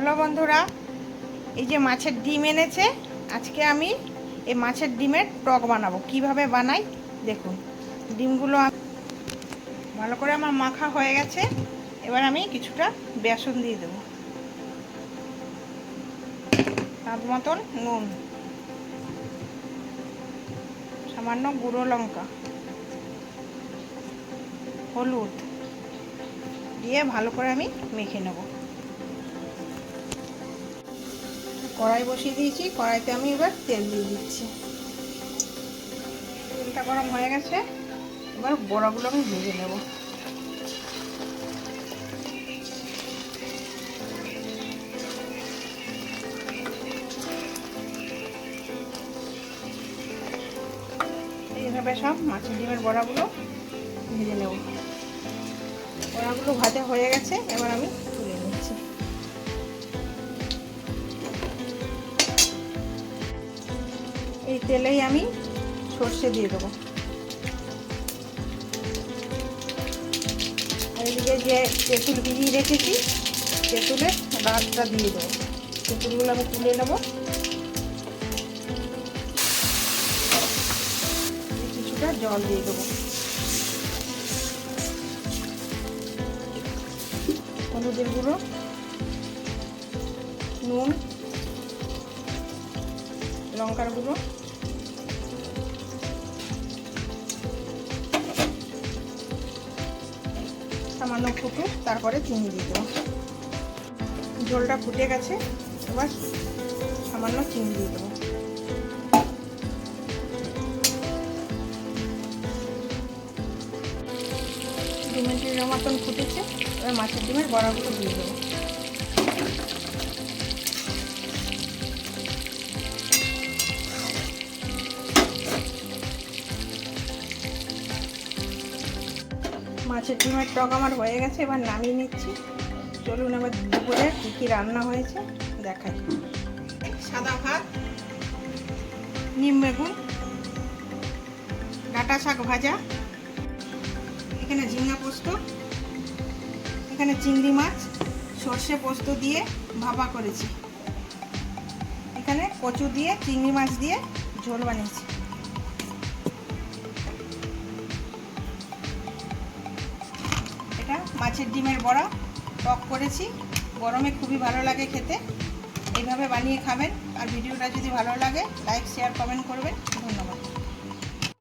Hello বন্ধুরা, এই যে মাছের ডিম এনেছে, আজকে আমি এই মাছের ডিমের টক বানাবো। কীভাবে বানাই? দেখুন, ডিমগুলো ভালো করে আমার মাখা হয়ে গেছে। এবার আমি কিছুটা বেসন দিয়ে দেবো। স্বাদ মতন নুন, সামান্য গুঁড়ো লঙ্কা, হলুদ দিয়ে ভালো করে আমি মেখে নেব। কড়াই বসিয়ে দিয়েছি, কড়াইতে আমি এবার তেল দিয়ে দিচ্ছি। তেলটা গরম হয়ে গেছে, এবার বড়াগুলো আমি ভেজে নেব। এইভাবে সব মাছের ডিমের বড়াগুলো ভেজে নেব। বড়াগুলো ভাজা হয়ে গেছে, এবার আমি এই তেলেই আমি সর্ষে দিয়ে দেবো। এদিকে যে তেঁতুল ভিজিয়ে রেখেছি তেঁতুলের রাতটা দিয়ে দেবো। তেঁতুলগুলো আমি তুলে নেব। কিছুটা জল দিয়ে দেবো। হলুদের গুঁড়ো, নুন লঙ্কার গুঁড়ো। সামান্য ফুটুক, তারপরে চিনি দেবো। ঝোলটা ফুটে গেছে, এবার সামান্য চিনি দিয়ে দেবো। দু মিনিটের মতন ফুটেছে, এবার মাছের ডিমের বড়াগুলো দিয়ে দেবো। মাছের ডিমের টক আমার হয়ে গেছে, এবার নামিয়ে নিচ্ছি। চলুন এবার দুপুরে কী কী রান্না হয়েছে, দেখাই। সাদা ভাত, নিম বেগুন, ডাটা শাক ভাজা, এখানে ঝিঙ্গা পোস্ত, এখানে চিংড়ি মাছ, সর্ষে পোস্ত দিয়ে ভাপা করেছি। এখানে কচু দিয়ে, চিংড়ি মাছ দিয়ে ঝোল বানিয়েছি। মাছের ডিমের বড়া, টক করেছি। গরমে খুবই ভালো লাগে খেতে। এইভাবে বানিয়ে খাবেন। আর ভিডিওটা যদি ভালো লাগে, লাইক শেয়ার কমেন্ট করবেন। ধন্যবাদ।